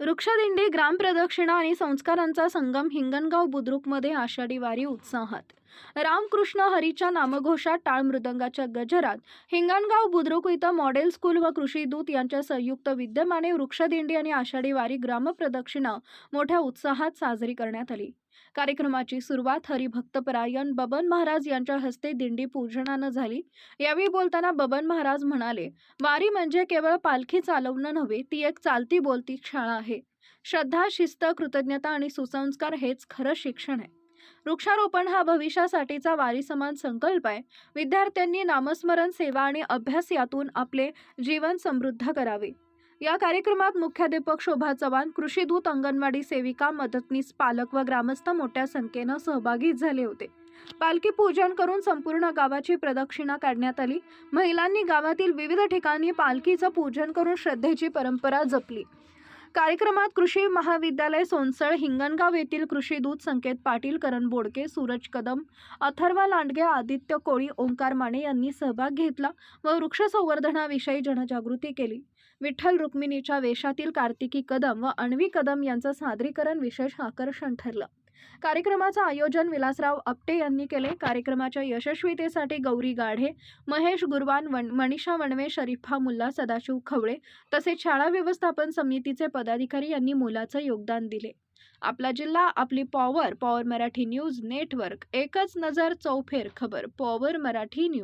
वृक्षदिंडी ग्रामप्रदक्षिणा आणि संस्कारांचा संगम हिंगणगाव बुद्रुकमध्ये आषाढी वारी उत्साहात. रामकृष्ण हरीच्या नामघोषात टाळ मृदंगाच्या गजरात हिंगणगाव बुद्रुक इथं मॉडेल स्कूल व कृषी दूत यांच्या संयुक्त विद्यमाने वृक्षदिंडी आणि आषाढी वारी ग्रामप्रदक्षिणा मोठ्या उत्साहात साजरी करण्यात आली. कार्यक्रमाची सुरुवात हरिभक्तपरायण बबन महाराज यांच्या हस्ते दिंडी पूजनानं झाली. यावेळी बोलताना बबन महाराज म्हणाले वारी म्हणजे केवळ पालखी चालवणं नव्हे ती एक चालती बोलती शाळा आहे. श्रद्धा शिस्त कृतज्ञता आणि सुसंस्कार हेच खरं शिक्षण आहे. वृक्षारोपण हा भविष्यासाठीचा वारीसमान संकल्प आहे. विद्यार्थ्यांनी नामस्मरण सेवा आणि अभ्यास यातून आपले जीवन समृद्ध करावे. या कार्यक्रमात मुख्याध्यापक शोभा चव्हाण कृषीदूत अंगणवाडी सेविका मदतनीस पालक व ग्रामस्थ मोठ्या संख्येनं सहभागी झाले होते. पालखी पूजन करून संपूर्ण गावाची प्रदक्षिणा काढण्यात आली. महिलांनी गावातील विविध ठिकाणी पालखीचं पूजन करून श्रद्धेची परंपरा जपली. कार्यक्रमात कृषी महाविद्यालय सोनसळ हिंगणगाव येथील कृषी दूत संकेत पाटील करण बोडके सूरज कदम अथर्व लांडगे आदित्य कोळी ओंकार माने यांनी सहभाग घेतला व वृक्ष संवर्धनाविषयी जनजागृती केली. विठ्ठल रुक्मिणीच्या वेशातील कार्तिकी कदम व अण्वी कदम यांचं सादरीकरण विशेष आकर्षण ठरलं. कार्यक्रमाचं आयोजन विलासराव आपटे यांनी केले. कार्यक्रमाच्या यशस्वीतेसाठी गौरी गाढे महेश गुरवान वन मनीषा वणवे शरीफा मुल्ला सदाशिव खवळे तसेच शाळा व्यवस्थापन समितीचे पदाधिकारी यांनी मोलाचं योगदान दिले. आपला जिल्हा आपली power power Marathi news network एकच नजर चौफेर खबर पॉवर मराठी न्यूज